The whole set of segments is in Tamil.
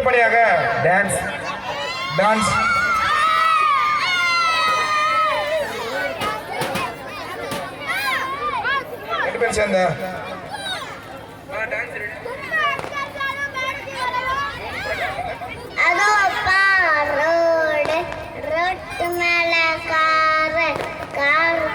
அடுத்தபடியாக டான்ஸ் டான்ஸ் ரெண்டு பேர் சேர்ந்த. மேல கார் கார்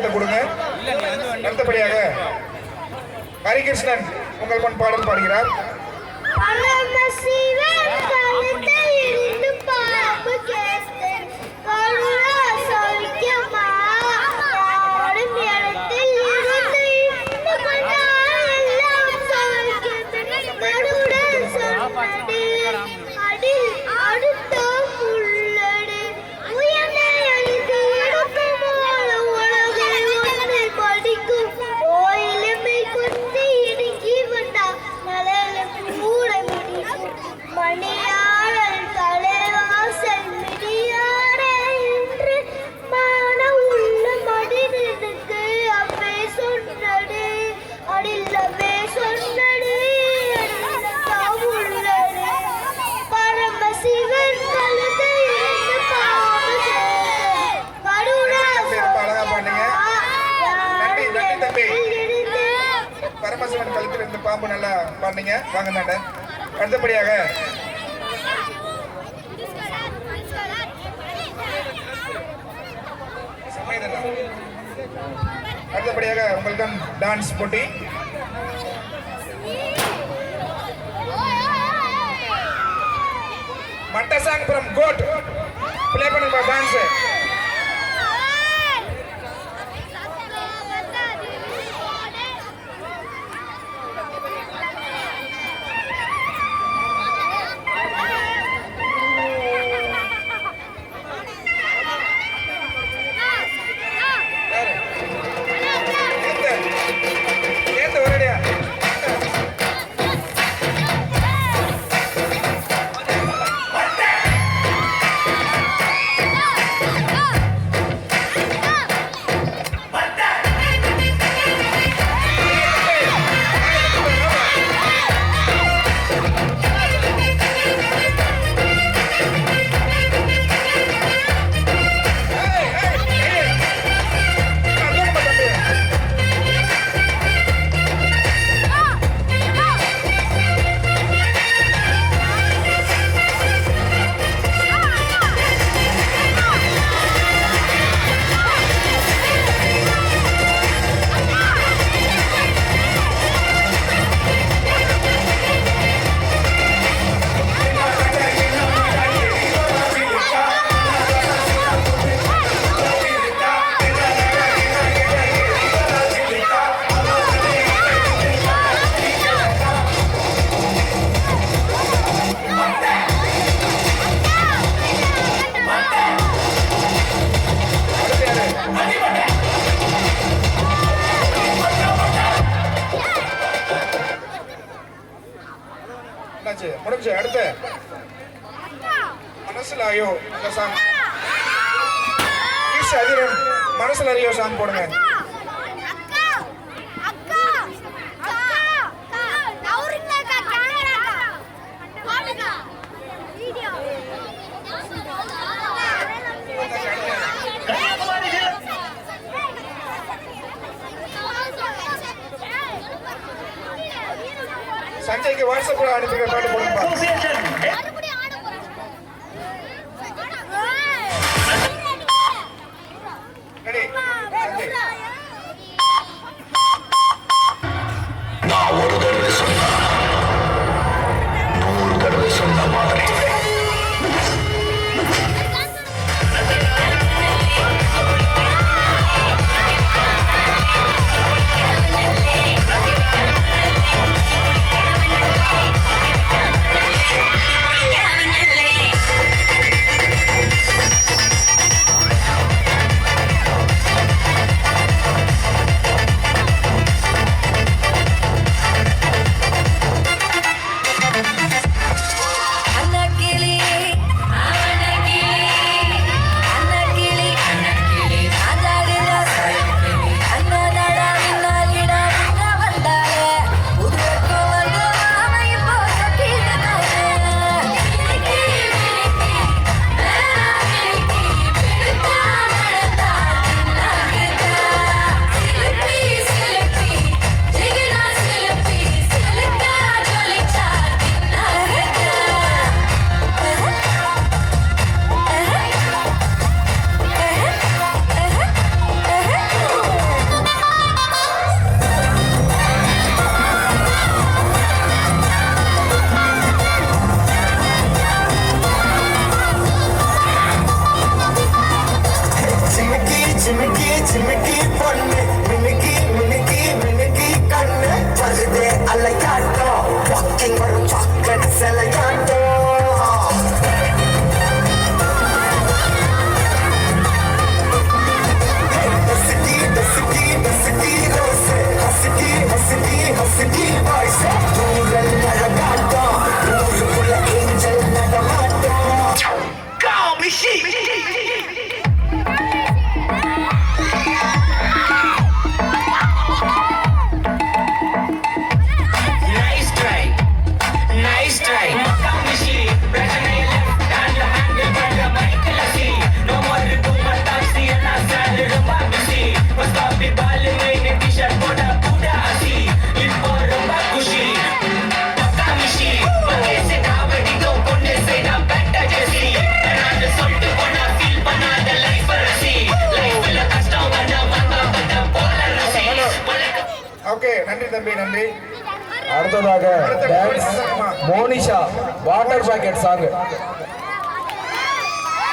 தாயத்தை கொடுங்க. அடுத்தபடியாக ஹரிகிருஷ்ணன் உங்கள் முன் பாடல் பாடுகிறார். பண்ணீங்க வாங்க தாண்ட அடுத்தபடியாக. அடுத்தபடியாக உங்களுக்கும் டான்ஸ் போட்டி. மட்டசாங்கபுரம் கோட். பிளே பண்ணுங்க டான்ஸ் se la?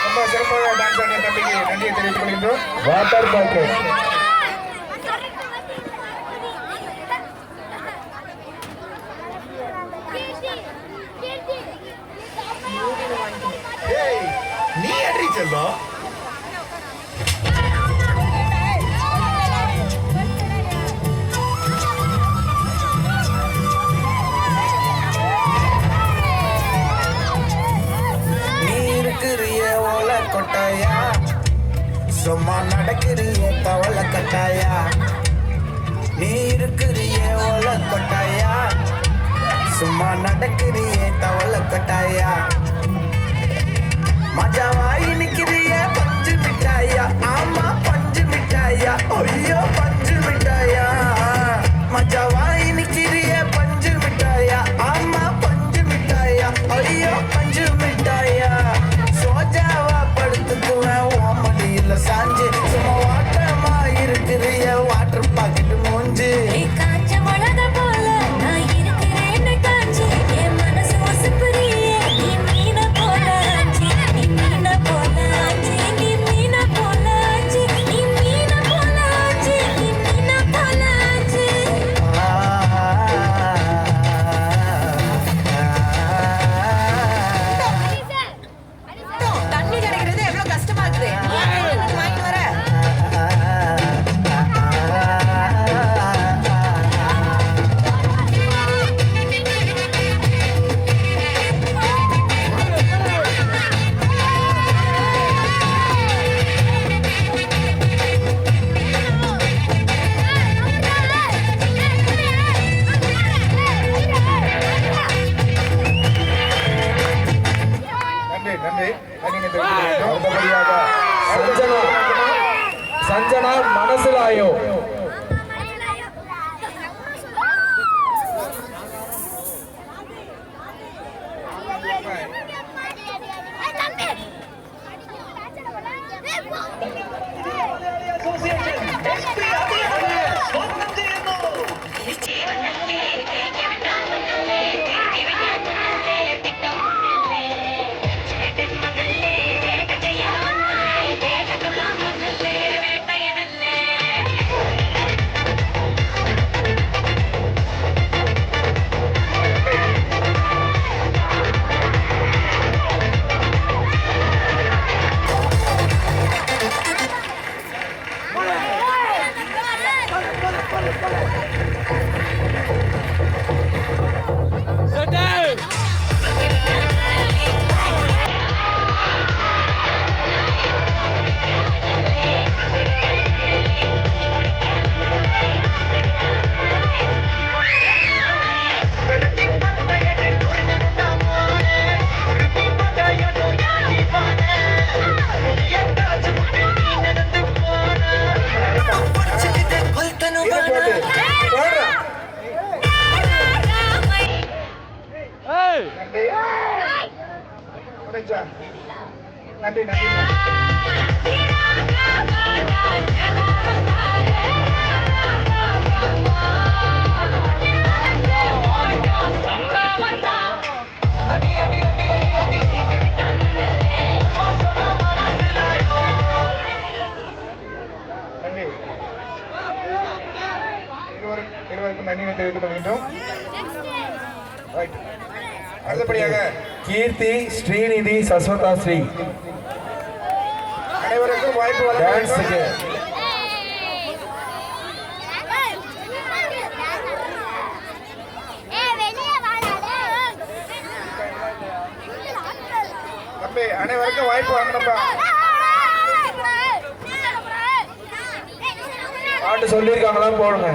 ரொம்ப சிறப்பாக டான்ஸ் ஆடிய தம்பிக்கு நன்றியை தெரிவித்துக் கொள்கின்றோம் வாட்டர் பாக்கெட் நீ அன்றி செல்லும் சும்மா நடக்கிறிய தவள கட்டாயா? நீ இருக்கிறிய ஒல கொட்டாயா? சும்மா நடக்கிறிய தவள கொட்டாயா? மஜாவாய் நிக்கிறிய பஞ்சு மிட்டாயா? ஆமா பஞ்சு மிட்டாயா? ஐயோ. அடுத்தபடியாக கீர்த்தி ஸ்ரீநிதி சஸ்வதா ஸ்ரீ. அனைவருக்கும் வாய்ப்பு டான்ஸுக்கு அனைவருக்கும் வாய்ப்பு வாங்கணும்பா பாட்டு சொல்லியிருக்காங்களா? போடுங்க.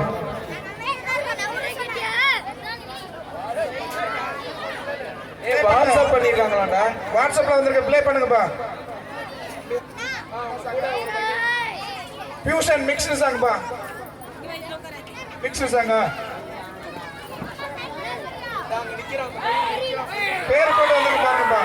வாட்ஸ்அப் பண்ணிருக்காங்களாடா வாட்ஸ்அப்ல வந்திருக்க. ப்ளே பண்ணுங்கப்பா. ஃபியூஷன் மிக்ஸ்டு சாங்ப்பா மிக்ஸ்டு சாங்கா பேர் போட்டு வந்து பாருங்கப்பா.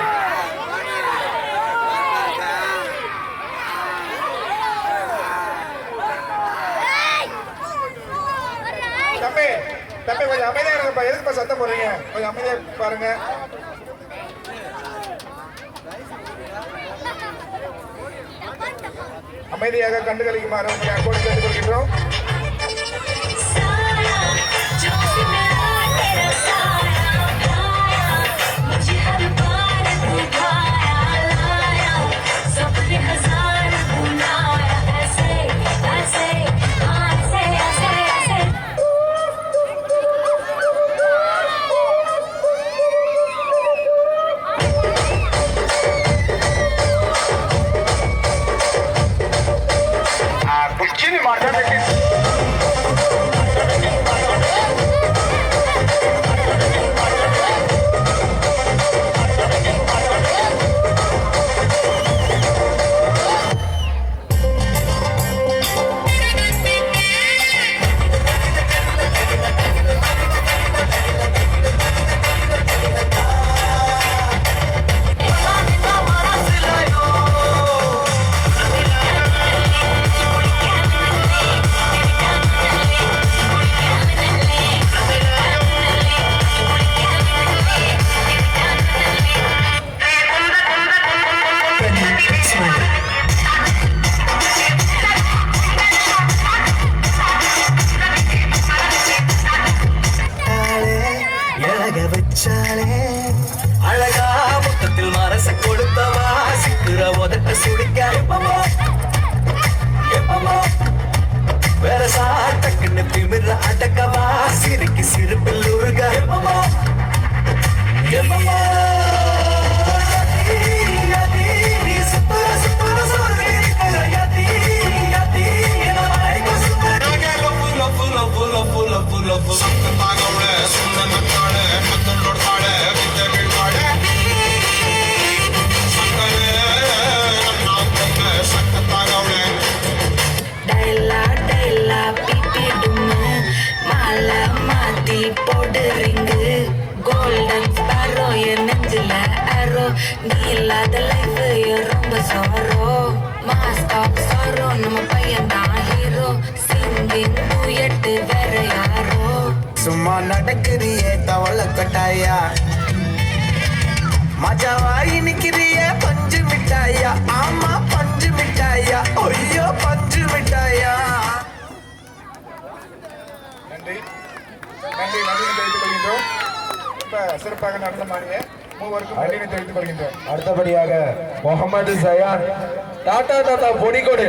தம்பி தம்பி கொஞ்சம் அமைதியா இருங்கப்பா. எதுக்குப்பா சத்தம் போடுறீங்க? கொஞ்சம் அமைதியா பாருங்க. அமைதியாக கண்டுகளிக்குமாறு உங்களை அன்போடு கேட்டுக்கொள்கின்றோம். மாத்தி போடு ரிங்கு. கோல்டன் ஸ்பாரோ என் நெஞ்சில அரோ நீ இல்லாத லைஃப் ரொம்ப சோரோ மாஸ்டாப் சோரோ நம்ம பையன் தான் ஹீரோ சிங்கிங் டூயட்டு வேற யாரோ. சும்மா நடக்கிறியே தவள கட்டாயா? மஜாவாய் நிக்கிறிய பஞ்சு மிட்டாயா? ஆமா பஞ்சு மிட்டாயா? ஐயோ பஞ்சு நன்றி நன்றினை தெரிவித்துக் கொள்கின்றோம். ரொம்ப சிறப்பாக நடந்த மாதிரியே மூவருக்கும் நன்றினை தெரிவித்துக் கொள்கின்றோம். அடுத்தபடியாக முகமது சயான். டாடா டாடா பொடி கொடு.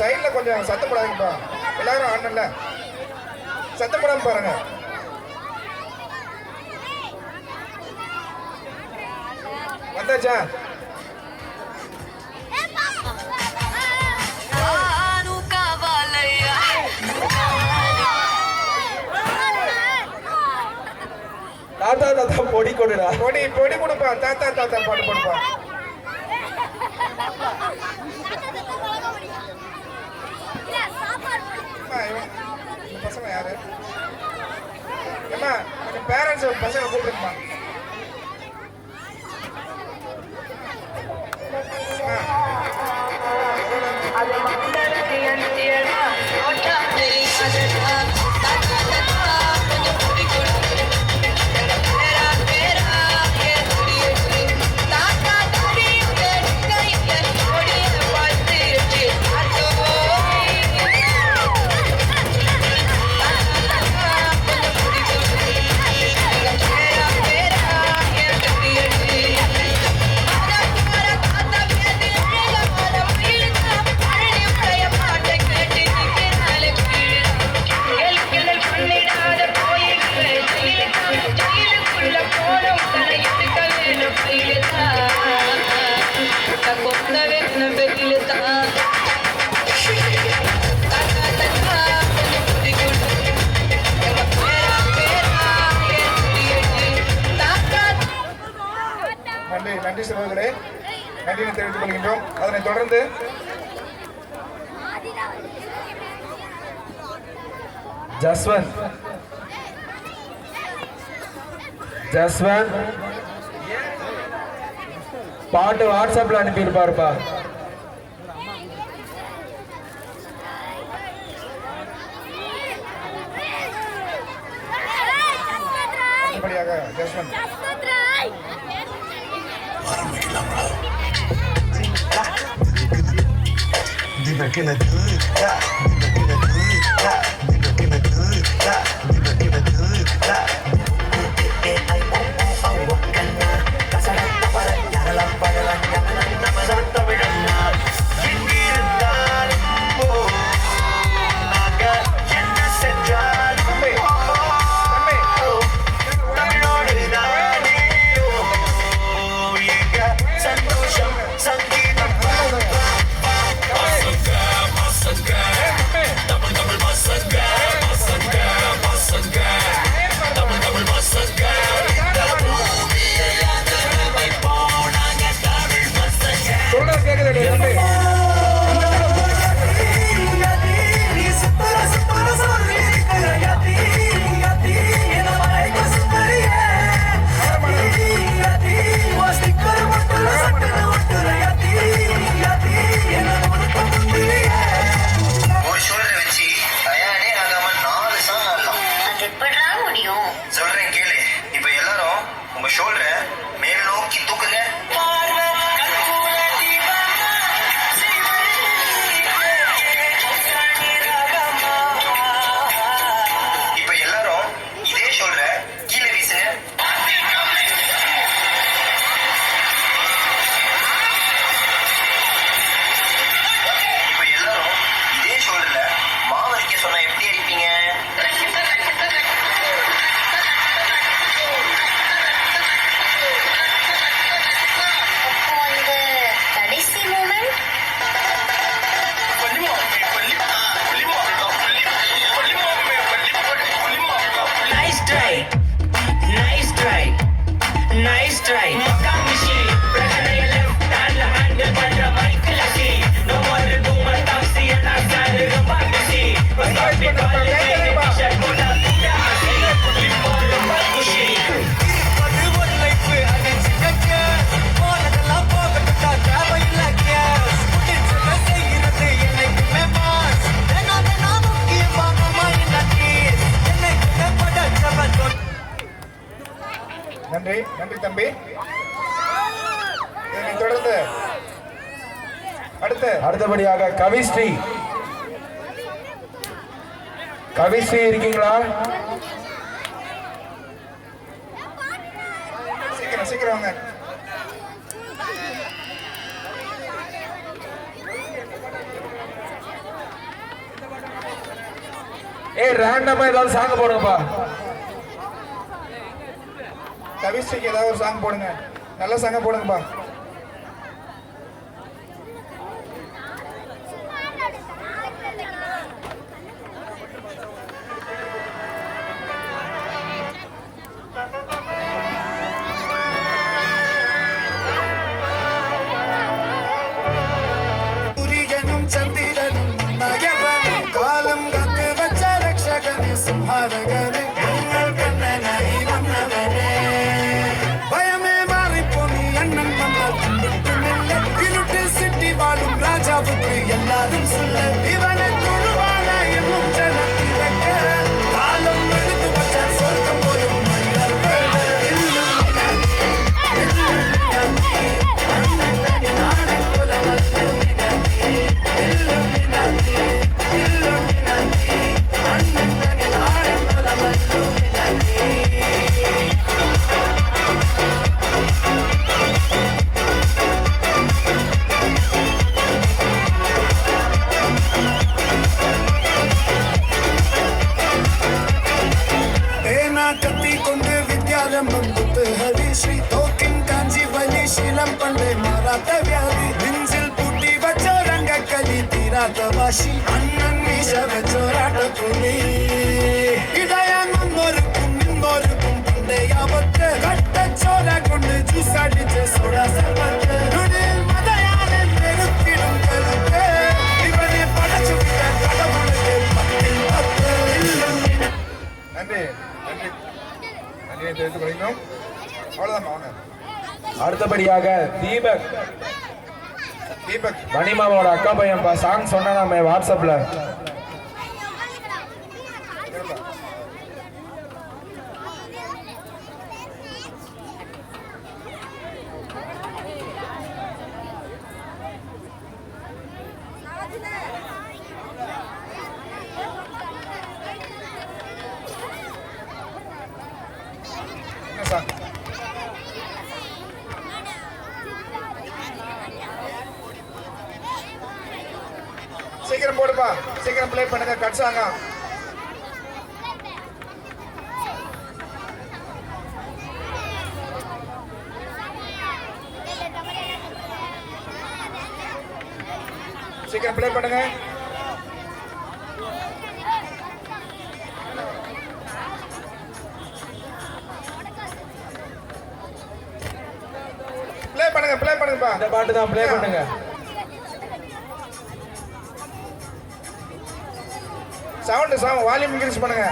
சைடுல கொஞ்சம் சத்தப்படாதுங்கப்பா எல்லாரும் ஆடணும்ல. சத்தப்படாம பாருங்க. வந்தாச்சா? டாடா டாடா பொடி கொடுடா. பொடி பொடி கொடுப்பா. தாத்தா தாத்தா பாட்டு இந்த பசங்க யாரு? கொஞ்சம் பேரண்ட்ஸ் பசங்க கேட்டு जसवंत जसवंत பாட்டு வாட்ஸ்அப்ல அனுப்பியிருப்பாருப்பா இப்படியாக ஜஸ்வந்த் தினக்கின 알아요. நன்றி தம்பி. தொடர்ந்து. அடுத்து. அடுத்தபடியாக கவிஸ்ரீ. கவிஸ்ரீ இருக்கீங்களா? சீக்கிரம் சீக்கிரம் வாங்க. ஏ ரேண்டமா ஏதாவது சாங்க போடுங்கப்பா. கவிஸ்டிக்கு ஏதாவது ஒரு சாங் போடுங்க. நல்ல சாங்க போடுங்கப்பா. Father God. വാശി അണ്ണൻ മീശ വെച്ചൊരാട്ടത്തുണി ഇടയാങ്ങൊന്നൊരുക്കും നിന്നൊരുക്കും പണ്ടേ അവർക്ക് കട്ടച്ചോല കൊണ്ട് ജ്യൂസടിച്ച് സോഡ സർവത്ത് அடுத்தபடியாக தீபக் தீபக் மணிமாவோட அக்கா பையன் சாங் சொன்னா நம்ம வாட்ஸ்அப்ல என்ன சாங் சீக்கிரம் போடுப்பா சீக்கிரம் ப்ளே சீக்கிரம் பிளே பண்ணுங்க. ப்ளே பண்ணுங்க பிளே பண்ணுங்கப்பா. இந்த பாட்டு தான் ப்ளே பண்ணுங்க. சவுண்ட் சவுண்ட் வால்யூம் இன்க்ரீஸ் பண்ணுங்க.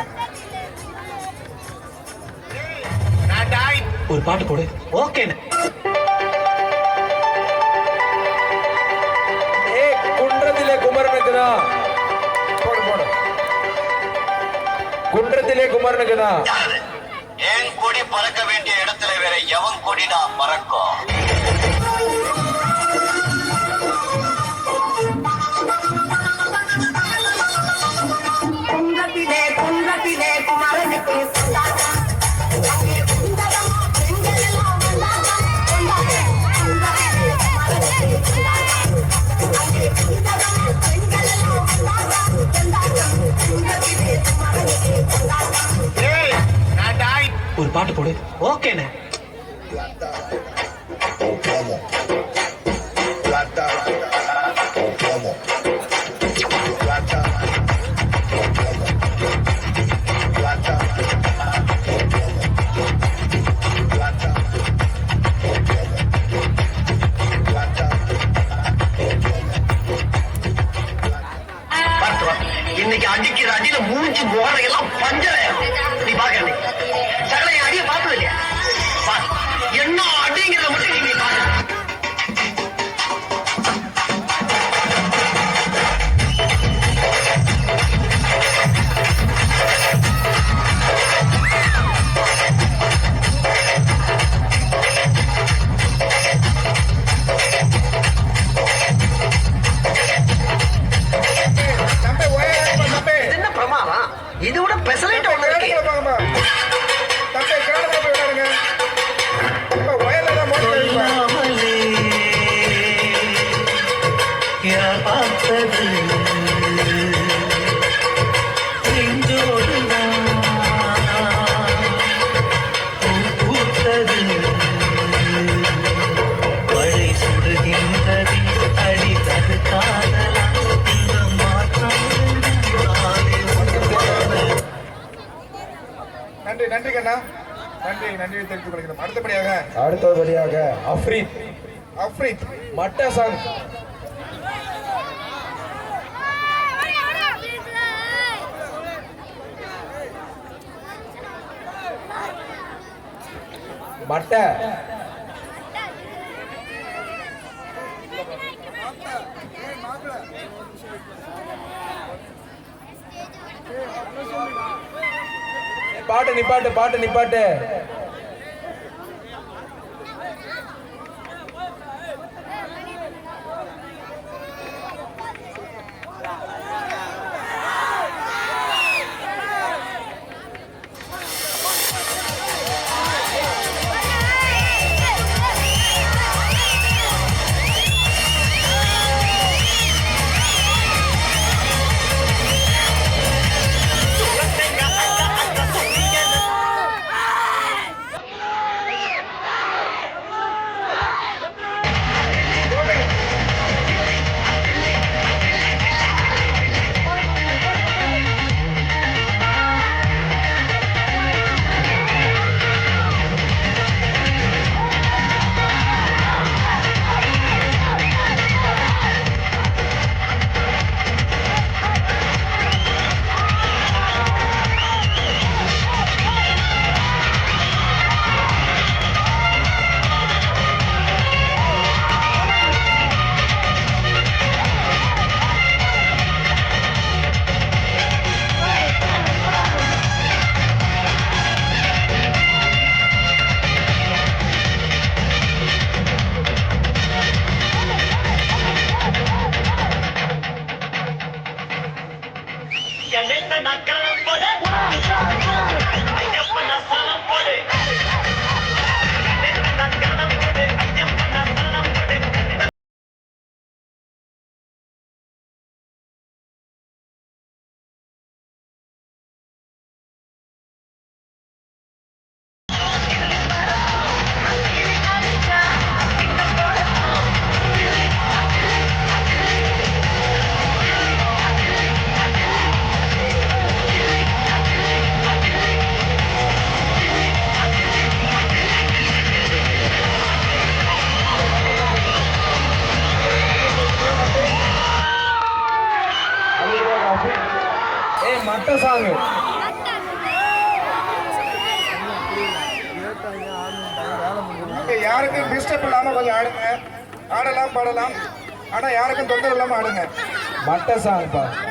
ஒரு பாட்டு போடு. ஓகே ஏ குன்றத்திலே குமரனுக்கு தான் போடு போடு. குன்றத்திலே குமரனுக்கு தான் யாரு? என் கொடி பறக்க வேண்டிய இடத்துல வேற எவன் கொடிடா பறக்கும்? பாட்டு போடு. ஓகேண்ணே இது விட பெசலைட் நன்றி நன்றி தெரிவித்துக் கொள்கிறோம். அடுத்தபடியாக அடுத்தபடியாக அஃப்ரீத் அஃப்ரீத் மட்ட சாங் மட்டை. பாட்டு நிப்பாட்டு பாட்டு நிப்பாட்டு. Santa